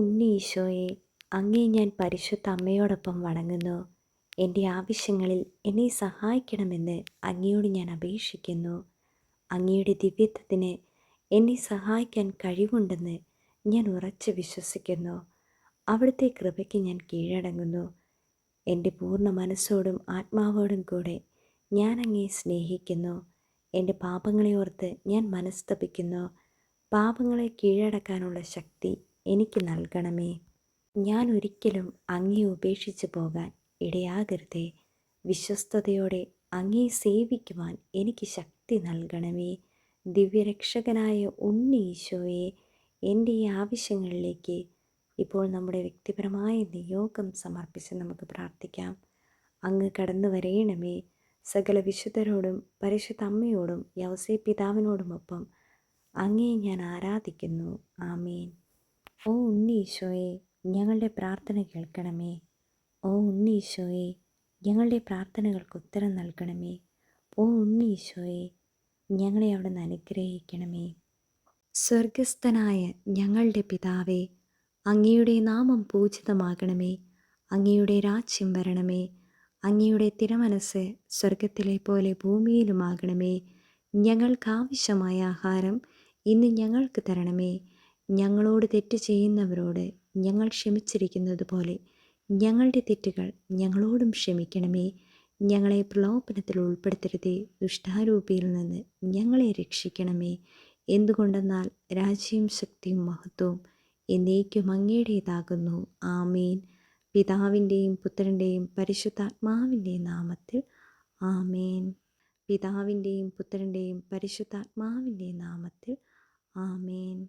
ഉണ്ണി ഈശോയെ അങ്ങേ ഞാൻ പരിശുദ്ധ അമ്മയോടൊപ്പം വണങ്ങുന്നു. എന്റെ ആവശ്യങ്ങളിൽ എന്നെ സഹായിക്കണമെന്ന് അങ്ങയോട് ഞാൻ അപേക്ഷിക്കുന്നു. അങ്ങയുടെ ദിവ്യത്വത്തിന് എന്നെ സഹായിക്കാൻ കഴിവുണ്ടെന്ന് ഞാൻ ഉറച്ച് വിശ്വസിക്കുന്നു. അവിടുത്തെ കൃപയ്ക്ക് ഞാൻ കീഴടങ്ങുന്നു. എന്റെ പൂർണ മനസ്സോടും ആത്മാവോടും കൂടെ ഞാൻ അങ്ങേ സ്നേഹിക്കുന്നു. എന്റെ പാപങ്ങളെ ഓർത്ത് ഞാൻ മനസ്തപിക്കുന്നു. പാപങ്ങളെ കീഴടക്കാനുള്ള ശക്തി എനിക്ക് നൽകണമേ. ഞാൻ ഒരിക്കലും അങ്ങേ ഉപേക്ഷിച്ചു പോകാൻ ഇടയാകരുതേ. വിശ്വസ്തയോടെ അങ്ങേ സേവിക്കുവാൻ എനിക്ക് ശക്തി നൽകണമേ. ദിവ്യരക്ഷകനായ ഉണ്ണി ഈശോയെ എന്റെ ഈ ആവശ്യങ്ങളിലേക്ക് ഇപ്പോൾ നമ്മുടെ വ്യക്തിപരമായ നിയോഗം സമർപ്പിച്ച് നമുക്ക് പ്രാർത്ഥിക്കാം. അങ്ങ് കടന്നു വരയണമേ. സകല വിശുദ്ധരോടും പരിശുദ്ധ അമ്മയോടും യവസേ പിതാവിനോടുമൊപ്പം അങ്ങേ ഞാൻ ആരാധിക്കുന്നു. ആമീൻ. ഓ ഉണ്ണി ഈശോയെ ഞങ്ങളുടെ പ്രാർത്ഥന കേൾക്കണമേ. ഓ ഉണ്ണി ഈശോയെ ഞങ്ങളുടെ പ്രാർത്ഥനകൾക്ക് ഉത്തരം നൽകണമേ. ഓ ഉണ്ണി ഈശോയെ ഞങ്ങളെ അവിടെ നിന്ന് അനുഗ്രഹിക്കണമേ. സ്വർഗസ്ഥനായ ഞങ്ങളുടെ പിതാവേ അങ്ങയുടെ നാമം പൂജിതമാകണമേ. അങ്ങയുടെ രാജ്യം വരണമേ. അങ്ങയുടെ തിരമനസ് സ്വർഗത്തിലെ പോലെ ഭൂമിയിലുമാകണമേ. ഞങ്ങൾക്കാവശ്യമായ ആഹാരം ഇന്ന് ഞങ്ങൾക്ക് തരണമേ. ഞങ്ങളോട് തെറ്റ് ചെയ്യുന്നവരോട് ഞങ്ങൾ ക്ഷമിച്ചിരിക്കുന്നത് പോലെ ഞങ്ങളുടെ തെറ്റുകൾ ഞങ്ങളോടും ക്ഷമിക്കണമേ. ഞങ്ങളെ പ്രലോഭനത്തിൽ ഉൾപ്പെടുത്തരുതേ. ദുഷ്ടാരൂപിയിൽ നിന്ന് ഞങ്ങളെ രക്ഷിക്കണമേ. എന്തുകൊണ്ടെന്നാൽ രാജ്യം ശക്തിയും മഹത്വവും എന്നേക്കും അങ്ങയുടേതാകുന്നു. ആമീൻ. പിതാവിന്റെയും പുത്രന്റെയും പരിശുദ്ധാത്മാവിന്റെയും നാമത്തിൽ ആമേൻ. പിതാവിന്റെയും പുത്രന്റെയും പരിശുദ്ധാത്മാവിന്റെയും നാമത്തിൽ ആമേൻ.